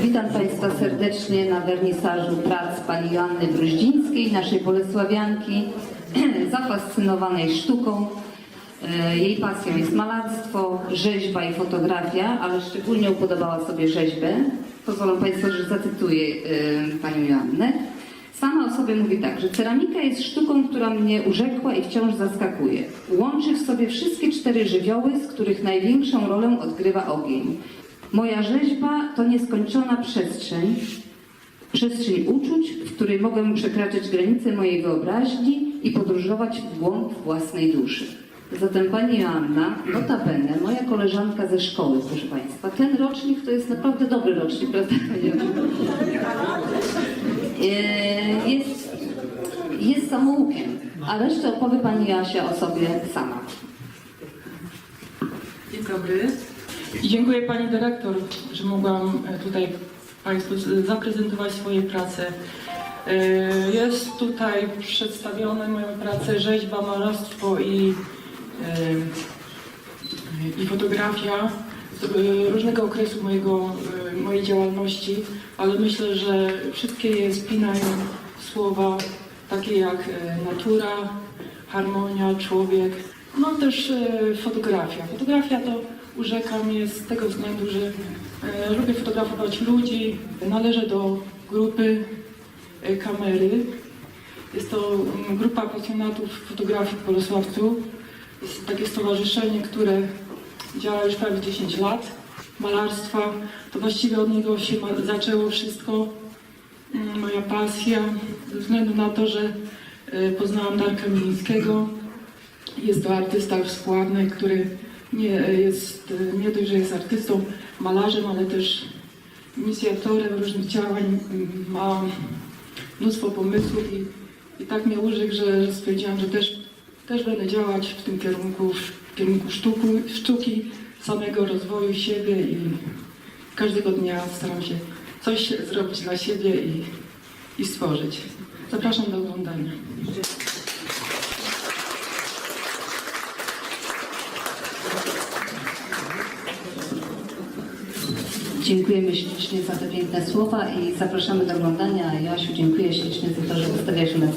Witam Państwa serdecznie na wernisażu prac pani Joanny Bruździńskiej, naszej bolesławianki, zafascynowanej sztuką. E, Jej pasją jest malarstwo, rzeźba i fotografia, ale szczególnie upodobała sobie rzeźbę. Pozwolą Państwo, że zacytuję e, panią Joannę. Sama o sobie mówi tak, że ceramika jest sztuką, która mnie urzekła i wciąż zaskakuje. Łączy w sobie wszystkie cztery żywioły, z których największą rolę odgrywa ogień. Moja rzeźba to nieskończona przestrzeń, przestrzeń uczuć, w której mogę przekraczać granice mojej wyobraźni i podróżować w głąb własnej duszy. Zatem Pani Joanna, notabene, moja koleżanka ze szkoły, proszę Państwa, ten rocznik to jest naprawdę dobry rocznik, prawda? E, Jest, jest samoukiem, a resztę opowie Pani Jasia o sobie sama. Dzień dobry. I dziękuję Pani Dyrektor, że mogłam e, tutaj Państwu zaprezentować swoje prace. E, Jest tutaj przedstawione moje prace rzeźba, malarstwo i, e, i fotografia z różnego okresu mojego, mojej działalności, ale myślę, że wszystkie je spinają słowa takie jak natura, harmonia, człowiek, no też fotografia. Fotografia to urzeka mnie z tego względu, że e, lubię fotografować ludzi, należę do grupy e, kamery. Jest to mm, grupa pasjonatów fotografii w Bolesławcu. Jest takie stowarzyszenie, które działa już prawie 10 lat. Malarstwa, to właściwie od niego się zaczęło wszystko. Mm, Moja pasja, ze względu na to, że e, poznałam Darka Milińskiego. Jest to artysta współładny, który nie, jest, nie dość, że jest artystą, malarzem, ale też inicjatorem różnych działań, ma mnóstwo pomysłów i, i tak mnie urzekł, że, że stwierdziłam, że też, też będę działać w tym kierunku, w kierunku sztuku, sztuki, samego rozwoju siebie i każdego dnia staram się coś zrobić dla siebie i, i stworzyć. Zapraszam do oglądania. Dziękujemy ślicznie za te piękne słowa i zapraszamy do oglądania. Joasiu, dziękuję ślicznie za to, że wystawiasz nas.